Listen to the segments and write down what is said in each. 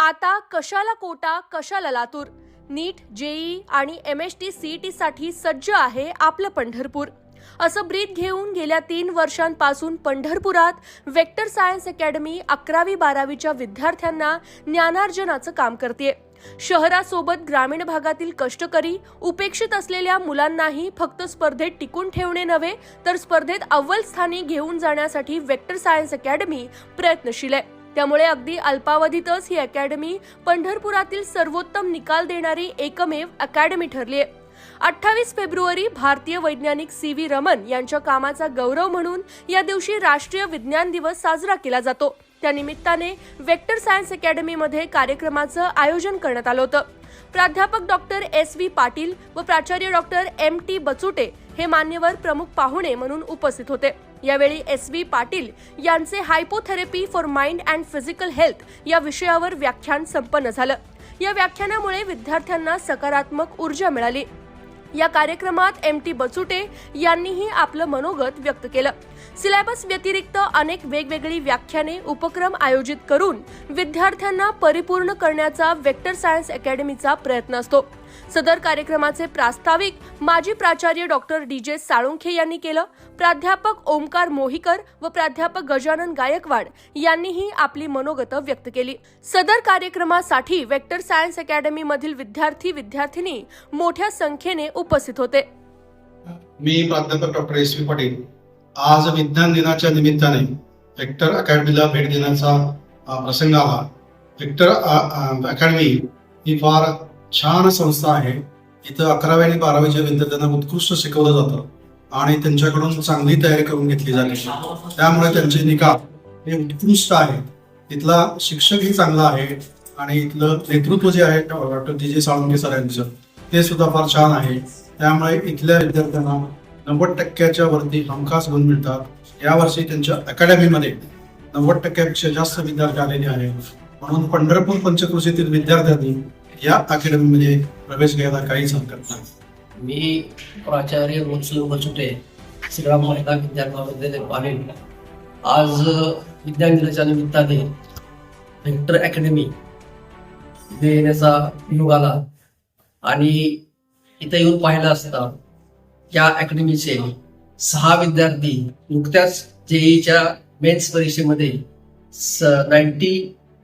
आता कशाला कोटा कशाला लातूर? नीट जेई आणि एम एस टी सीईटी साठी सज्ज आहे आपलं पंढरपूर. असं ब्रीद घेऊन गेल्या तीन वर्षांपासून पंढरपुरात वेक्टर सायन्स अकॅडमी अकरावी बारावीच्या विद्यार्थ्यांना ज्ञानार्जनाचं काम करते शहरासोबत ग्रामीण भागातील कष्टकरी उपेक्षित असलेल्या मुलांनाही फक्त स्पर्धेत टिकून ठेवणे नव्हे तर स्पर्धेत अव्वल स्थानी घेऊन जाण्यासाठी वेक्टर सायन्स अकॅडमी प्रयत्नशील आहे. त्यामुळे अगदी अल्पावधीतच ही अकॅडमी पंढरपुरातील सर्वोत्तम निकाल देणारी एकमेव अकॅडमी ठरली आहे. अठ्ठावीस फेब्रुवारी भारतीय वैज्ञानिक सी व्ही रमन यांच्या कामाचा गौरव म्हणून या दिवशी राष्ट्रीय विज्ञान दिवस साजरा केला जातो. त्यानिमित्ताने वेक्टर सायन्स अकॅडमीमध्ये कार्यक्रमाचं आयोजन करण्यात आलं होतं. प्राध्यापक डॉक्टर एस व्ही पाटील व प्राचार्य डॉक्टर एम टी बचुटे हे मान्यवर प्रमुख पाहुणे म्हणून उपस्थित होते. यावेळी एस व्ही पाटील यांचे hypnotherapy for mind and physical health या विषयावर व्याख्यान संपन्न झालं. या व्याख्यानामुळे विद्यार्थ्यांना सकारात्मक ऊर्जा मिळाली. या कार्यक्रमात एम टी बचुटे यांनीही आपलं मनोगत व्यक्त केलं. सिलेबस व्यतिरिक्त अनेक वेगवेगळी व्याख्याने उपक्रम आयोजित करून विद्यार्थ्यांना परिपूर्ण करण्याचा वेक्टर सायन्स अकॅडमीचा प्रयत्न असतो. सदर कार्यक्रमाचे प्रास्ताविक माजी प्राचार्य डॉक्टर डी जे साळुंखे यांनी केलं. प्राध्यापक ओमकार मोहिकर व प्राध्यापक गजानन गायकवाड यांनीही आपली मनोगतं व्यक्त केली. सदर कार्यक्रमासाठी वेक्टर सायन्स अकॅडमी मधील विद्यार्थी विद्यार्थिनी मोठ्या संख्येने उपस्थित होते. मी प्राध्यापक डॉक्टर एस पी पाटील आज विज्ञान दिनाच्या निमित्ताने व्हेक्टर अकॅडमीला भेट देण्याचा प्रसंग आला. व्हेक्टर अकॅडमी ही फार छान संस्था आहे. इथं अकरावी आणि बारावीच्या विद्यार्थ्यांना उत्कृष्ट शिकवलं जातं आणि त्यांच्याकडून चांगली तयारी करून घेतली जाते. त्यामुळे त्यांचे निकाल हे उत्कृष्ट आहेत इथला शिक्षकही चांगला आहे आणि इथलं नेतृत्व जे आहे doctor D J. Salunke sir यांचं ते सुद्धा फार छान आहे. त्यामुळे इथल्या विद्यार्थ्यांना नव्वद टक्क्याच्या वरती हमखास गुण मिळतात. यावर्षी त्यांच्या अकॅडमीमध्ये नव्वद टक्क्यापेक्षा जास्त विद्यार्थी आलेले आहेत. म्हणून पंढरपूर पंचकृषीतील विद्यार्थ्यांनी या अकॅडमीमध्ये प्रवेश घ्यायला काहीच हरकत नाही. मी प्राचार्य वत्सल बचुटे श्रीराम महिला विद्यालयामध्ये पाहिले आज विज्ञान दिनाच्या निमित्ताने व्हेक्टर अकॅडमी देण्याचा योग आला. आणि इथे येऊन पाहिलं असता या अकॅडमीचे सहा विद्यार्थी नुकत्याच जेईच्या मेन्स परीक्षेमध्ये नाईन्टी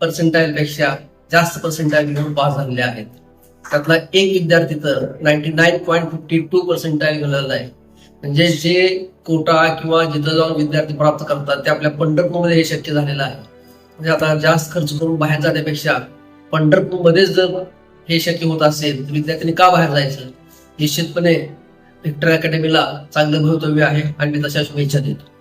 पर्सेंटाईल पेक्षा जास्त पर्सेंटाईल घेऊन पास झालेले आहेत. त्यातला एक विद्यार्थी तर ninety nine point fifty two percentile गेलेला आहे. म्हणजे जे कोटा किंवा जिथं जाऊन विद्यार्थी प्राप्त करतात ते आपल्या पंढरपूरमध्ये हे शक्य झालेलं आहे. म्हणजे आता जास्त खर्च करून बाहेर जाण्यापेक्षा पंढरपूरमध्येच जर हे शक्य होत असेल तर विद्यार्थ्यांनी का बाहेर जायचं? निश्चितपणे व्हिक्टर अकॅडमीला चांगलं भवितव्य आहे आणि मी तशा शुभेच्छा देतो.